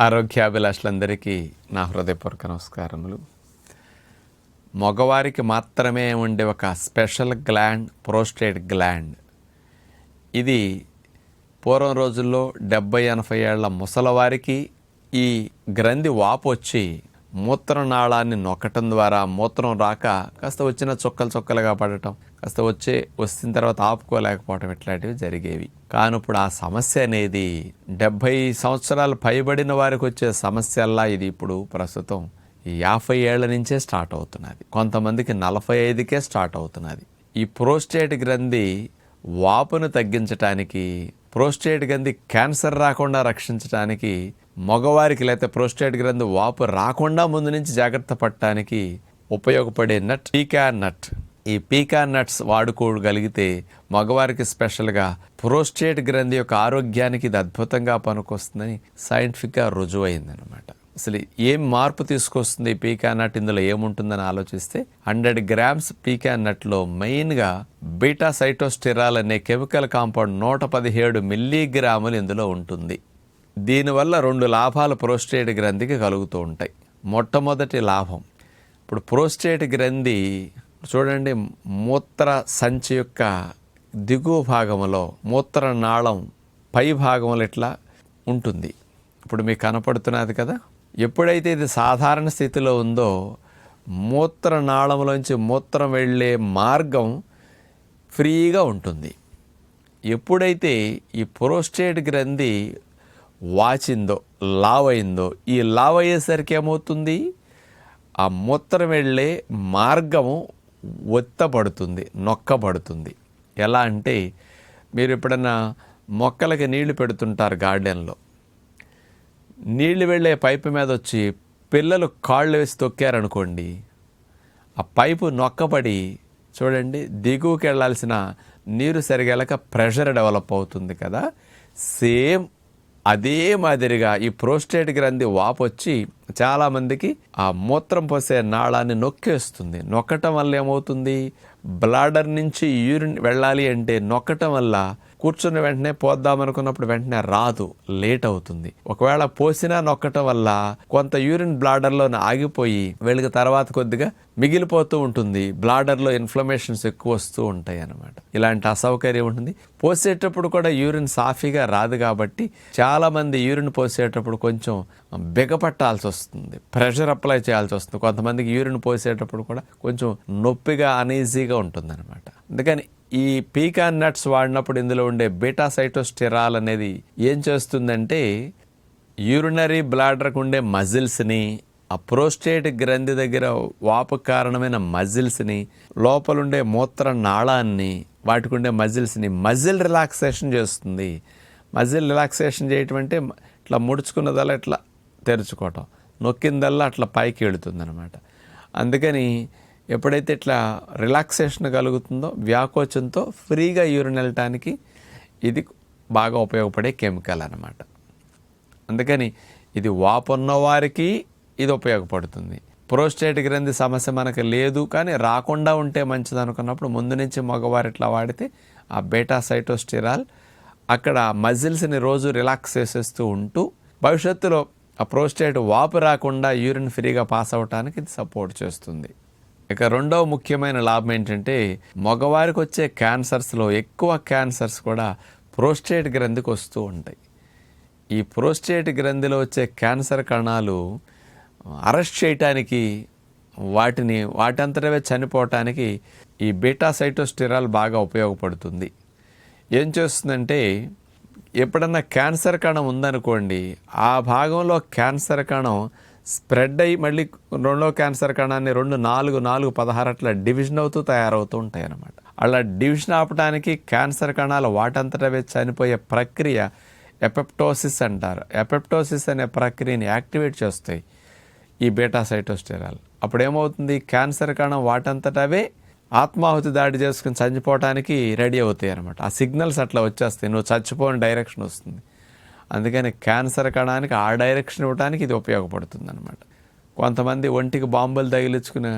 ఆరోగ్యాభిలాషులందరికీ నా హృదయపూర్వక నమస్కారములు. మగవారికి మాత్రమే ఉండే ఒక స్పెషల్ గ్లాండ్ ప్రోస్టేట్ గ్లాండ్. ఇది పూర్వం రోజుల్లో డెబ్బై ఎనభై ఏళ్ళ ముసలవారికి ఈ గ్రంథి వాపు వచ్చి మూత్రనాళాన్ని నొక్కటం ద్వారా మూత్రం రాక కాస్త వచ్చిన చుక్కలు చుక్కలుగా పడటం కాస్త వచ్చే వచ్చిన తర్వాత ఆపుకోలేకపోవటం ఇట్లాంటివి జరిగేవి. కానీ ఇప్పుడు ఆ సమస్య అనేది డెబ్భై సంవత్సరాలు పైబడిన వారికి వచ్చే సమస్యల్లా ఇది ఇప్పుడు ప్రస్తుతం యాభై ఏళ్ళ నుంచే స్టార్ట్ అవుతున్నది. కొంతమందికి నలభై ఐదుకే స్టార్ట్ అవుతున్నది. ఈ ప్రోస్టేట్ గ్రంథి వాపును తగ్గించటానికి ప్రోస్టేట్ గ్రంథి క్యాన్సర్ రాకుండా రక్షించడానికి మగవారికి లేకపోతే ప్రోస్టేట్ గ్రంథి వాపు రాకుండా ముందు నుంచి జాగ్రత్త పడటానికి ఉపయోగపడే నట్ పీకా నట్. ఈ పీకా నట్స్ వాడుకోగలిగితే మగవారికి స్పెషల్గా ప్రోస్టేట్ గ్రంథి యొక్క ఆరోగ్యానికి ఇది అద్భుతంగా పనికొస్తుందని సైంటిఫిక్గా రుజువైందనమాట అసలు ఏం మార్పు తీసుకొస్తుంది పీకా నట్? ఇందులో ఏముంటుందని ఆలోచిస్తే హండ్రెడ్ గ్రామ్స్ పీకా నట్లో మెయిన్గా బీటా సైటోస్టిరాల్ అనే కెమికల్ కాంపౌండ్ నూట పదిహేడు మిల్లీగ్రాములు ఇందులో ఉంటుంది. దీనివల్ల రెండు లాభాలు ప్రోస్టేట్ గ్రంథికి కలుగుతూ ఉంటాయి. మొట్టమొదటి లాభం. ఇప్పుడు ప్రోస్టేట్ గ్రంథి చూడండి మూత్ర సంచి యొక్క దిగువ భాగంలో మూత్ర నాళం పై భాగంలో ఇట్లా ఉంటుంది? ఇప్పుడు మీకు కనపడుతున్నది కదా. ఎప్పుడైతే ఇది సాధారణ స్థితిలో ఉందో మూత్ర నాళంలోంచి మూత్రం వెళ్ళే మార్గం ఫ్రీగా ఉంటుంది. ఎప్పుడైతే ఈ ప్రోస్టేట్ గ్రంథి వాచిందో లావ్ అయిందో ఈ లావ్ అయ్యేసరికి ఏమవుతుంది? ఆ మూత్రం వెళ్ళే మార్గము ఒత్తపడుతుంది నొక్కబడుతుంది. ఎలా అంటే మీరు ఎప్పుడన్నా మొక్కలకి నీళ్ళు పెడుతుంటారు గార్డెన్లో. నీళ్ళు వెళ్ళే పైపు మీద వచ్చి పిల్లలు కాళ్ళు వేసి తొక్కారనుకోండి ఆ పైపు నొక్కబడి చూడండి దిగువకి వెళ్ళాల్సిన నీరు సరిగెలక ప్రెషర్ డెవలప్ అవుతుంది కదా. సేమ్ అదే మాదిరిగా ఈ ప్రోస్టేట్ గ్రంథి వాపొచ్చి చాలామందికి ఆ మూత్రం పోసే నాళాన్ని నొక్కేస్తుంది. నొక్కటం వల్ల ఏమవుతుంది? బ్లాడర్ నుంచి యూరిన్ వెళ్ళాలి అంటే నొక్కటం వల్ల కూర్చున్న వెంటనే పోద్దామనుకున్నప్పుడు వెంటనే రాదు లేట్ అవుతుంది. ఒకవేళ పోసినా నొక్కటం వల్ల కొంత యూరిన్ బ్లాడర్లోనే ఆగిపోయి వీళ్ళకి తర్వాత కొద్దిగా మిగిలిపోతూ ఉంటుంది. బ్లాడర్లో ఇన్ఫ్లమేషన్స్ ఎక్కువ వస్తూ ఉంటాయి అన్నమాట ఇలాంటి అసౌకర్యం ఉంటుంది. పోసేటప్పుడు కూడా యూరిన్ సాఫీగా రాదు కాబట్టి చాలా మంది యూరిన్ పోసేటప్పుడు కొంచెం బిగపట్టాల్సి వస్తుంది. ప్రెషర్ అప్లై చేయాల్సి వస్తుంది. కొంతమందికి యూరిన్ పోసేటప్పుడు కూడా కొంచెం నొప్పిగా అనీజీగా ఉంటుంది అనమాట అందుకని ఈ పీకాన్ నట్స్ వాడినప్పుడు ఇందులో ఉండే బీటా సైటోస్టెరాల్ అనేది ఏం చేస్తుందంటే యూరినరీ బ్లాడర్కు ఉండే మజిల్స్ని ఆ ప్రోస్టేట్ గ్రంథి దగ్గర వాపు కారణమైన మజిల్స్ని లోపలుండే మూత్ర నాళాన్ని వాటికి ఉండే మజిల్స్ని మజిల్ రిలాక్సేషన్ చేస్తుంది. మజిల్ రిలాక్సేషన్ చేయటం అంటే ఇట్లా ముడుచుకున్నదల్లా ఇట్లా తెరుచుకోవటం నొక్కిందల్లా అట్లా పైకి వెళుతుంది అనమాట అందుకని ఎప్పుడైతే ఇట్లా రిలాక్సేషన్ కలుగుతుందో వ్యాకోచంతో ఫ్రీగా యూరిన్ వెళ్ళటానికి ఇది బాగా ఉపయోగపడే కెమికల్ అనమాట అందుకని ఇది వాపున్న వారికి ఇది ఉపయోగపడుతుంది. ప్రోస్టేట్ గ్రంథి సమస్య మనకు లేదు కానీ రాకుండా ఉంటే మంచిది అనుకున్నప్పుడు ముందు నుంచి మగవారు ఇట్లా వాడితే ఆ బేటా సైటోస్టిరాల్ అక్కడ మజిల్స్ని రోజు రిలాక్స్ చేసేస్తూ ఉంటూ భవిష్యత్తులో ఆ ప్రోస్టేట్ వాపు రాకుండా యూరిన్ ఫ్రీగా పాస్ అవ్వటానికి ఇది సపోర్ట్ చేస్తుంది. ఇక రెండవ ముఖ్యమైన లాభం ఏంటంటే మగవారికి వచ్చే క్యాన్సర్స్లో ఎక్కువ క్యాన్సర్స్ కూడా ప్రోస్టేట్ గ్రంథికి వస్తూ ఉంటాయి. ఈ ప్రోస్టేట్ గ్రంథిలో వచ్చే క్యాన్సర్ కణాలు అరెస్ట్ చేయటానికి వాటిని వాటంతటవే చనిపోవటానికి ఈ బీటా సైటోస్టిరాల్ బాగా ఉపయోగపడుతుంది. ఏం చేస్తుందంటే ఎప్పుడన్నా క్యాన్సర్ కణం ఉందనుకోండి ఆ భాగంలో క్యాన్సర్ కణం స్ప్రెడ్ అయ్యి మళ్ళీ రెండో క్యాన్సర్ కణాన్ని రెండు నాలుగు నాలుగు పదహారు అట్లా డివిజన్ అవుతూ తయారవుతూ ఉంటాయి అన్నమాట అలా డివిజన్ ఆపడానికి క్యాన్సర్ కణాలు వాటంతటవే చనిపోయే ప్రక్రియ ఎపెప్టోసిస్ అంటారు. ఎపెప్టోసిస్ అనే ప్రక్రియని యాక్టివేట్ చేస్తాయి ఈ బీటా సైటోస్టెరాల్. అప్పుడు ఏమవుతుంది క్యాన్సర్ కణం వాటంతటవే ఆత్మాహుతి దాడి చేసుకుని చనిపోవటానికి రెడీ అవుతాయి అనమాట ఆ సిగ్నల్స్ అట్లా వచ్చేస్తాయి. నువ్వు చచ్చిపోని డైరెక్షన్ వస్తుంది. అందుకని క్యాన్సర్ కణానికి ఆ డైరెక్షన్ ఇవ్వడానికి ఇది ఉపయోగపడుతుంది అనమాట కొంతమంది ఒంటికి బాంబులు తగిలించుకుని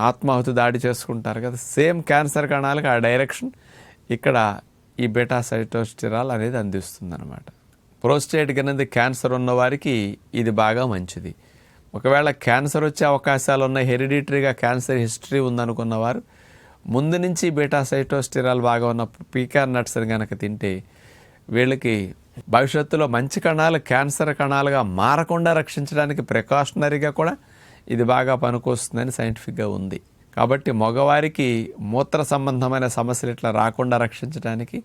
ఆత్మాహుతి దాడి చేసుకుంటారు కదా సేమ్ క్యాన్సర్ కణాలకు ఆ డైరెక్షన్ ఇక్కడ ఈ బెటా సైటోస్టిరాల్ అనేది అందిస్తుంది అనమాట ప్రోస్టేట్ గ్రంథి క్యాన్సర్ ఉన్నవారికి ఇది బాగా మంచిది. ఒకవేళ క్యాన్సర్ వచ్చే అవకాశాలు ఉన్న హెరిడిటరీగా క్యాన్సర్ హిస్టరీ ఉందనుకున్నవారు ముందు నుంచి బీటా సైటోస్టిరాల్ బాగా ఉన్న పీకార్ నట్స్ని కనుక తింటే వీళ్ళకి భవిష్యత్తులో మంచి కణాలు క్యాన్సర్ కణాలుగా మారకుండా రక్షించడానికి ప్రికాషనరీగా కూడా ఇది బాగా పనికొస్తుందని సైంటిఫిక్గా ఉంది. కాబట్టి మగవారికి మూత్ర సంబంధమైన సమస్యలు ఇట్లా రాకుండా రక్షించడానికి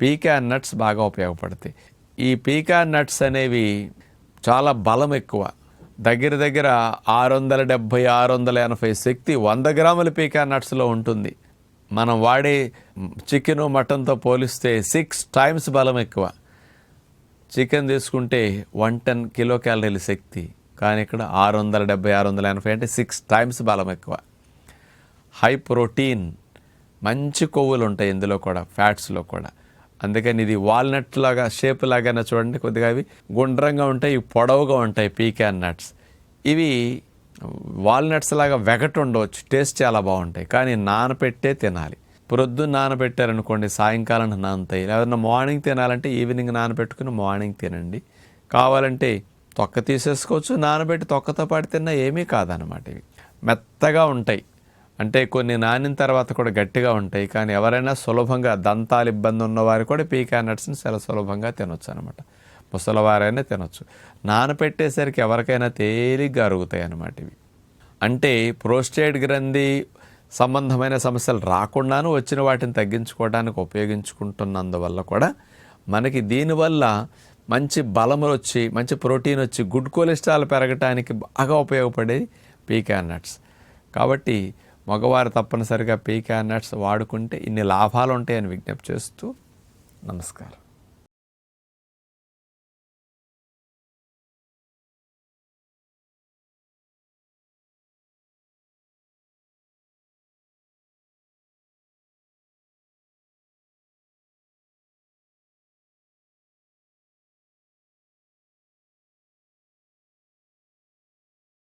పీకా నట్స్ బాగా ఉపయోగపడతాయి. ఈ పీకా నట్స్ అనేవి చాలా బలం ఎక్కువ. దగ్గర దగ్గర ఆరు వందల డెబ్భై ఆరు వందల ఎనభై శక్తి వంద గ్రాముల పీకా నట్స్లో ఉంటుంది. మనం వాడే చికెను మటన్తో పోలిస్తే సిక్స్ టైమ్స్ బలం ఎక్కువ. చికెన్ తీసుకుంటే వన్ టెన్ కిలో క్యాలరీల శక్తి. కానీ ఇక్కడ ఆరు వందల డెబ్బై ఆరు వందల ఎనభై అంటే సిక్స్ టైమ్స్ బలం ఎక్కువ. హై ప్రోటీన్ మంచి కొవ్వులు ఉంటాయి ఇందులో కూడా ఫ్యాట్స్లో కూడా. అందుకని ఇది వాల్నట్ లాగా షేప్ లాగానే చూడండి కొద్దిగా అవి గుండ్రంగా ఉంటాయి పొడవుగా ఉంటాయి పీకాన్ నట్స్. ఇవి వాల్నట్స్ లాగా వెగటు ఉండవచ్చు టేస్ట్ చాలా బాగుంటాయి. కానీ నానపెట్టే తినాలి. ప్రొద్దున నానబెట్టారనుకోండి సాయంకాలం నానతాయి. లేదన్నా మార్నింగ్ తినాలంటే ఈవినింగ్ నానబెట్టుకుని మార్నింగ్ తినండి. కావాలంటే తొక్క తీసేసుకోవచ్చు నానబెట్టి తొక్కతో పాటు తిన్నా ఏమీ కాదనమాట ఇవి. మెత్తగా ఉంటాయి. అంటే కొన్ని నానిన తర్వాత కూడా గట్టిగా ఉంటాయి. కానీ ఎవరైనా సులభంగా దంతాలు ఇబ్బంది ఉన్నవారు కూడా పీకా నట్స్ని చాలా సులభంగా తినొచ్చు అనమాట ముసలివారైనా తినొచ్చు. నానపెట్టేసరికి ఎవరికైనా తేలిగ్గా అరుగుతాయి అన్నమాట ఇవి. అంటే ప్రోస్టేట్ గ్రంథి సంబంధమైన సమస్యలు రాకుండాను వచ్చిన వాటిని తగ్గించుకోవడానికి ఉపయోగించుకుంటున్నందువల్ల కూడా మనకి దీనివల్ల మంచి బలములు వచ్చి మంచి ప్రోటీన్ వచ్చి గుడ్ కొలెస్ట్రాల్ పెరగటానికి బాగా ఉపయోగపడేది పీకా నట్స్. కాబట్టి మగవారు తప్పనిసరిగా పీకా నట్స్ వాడుకుంటే ఇన్ని లాభాలు ఉంటాయని విజ్ఞప్తి చేస్తూ నమస్కారం.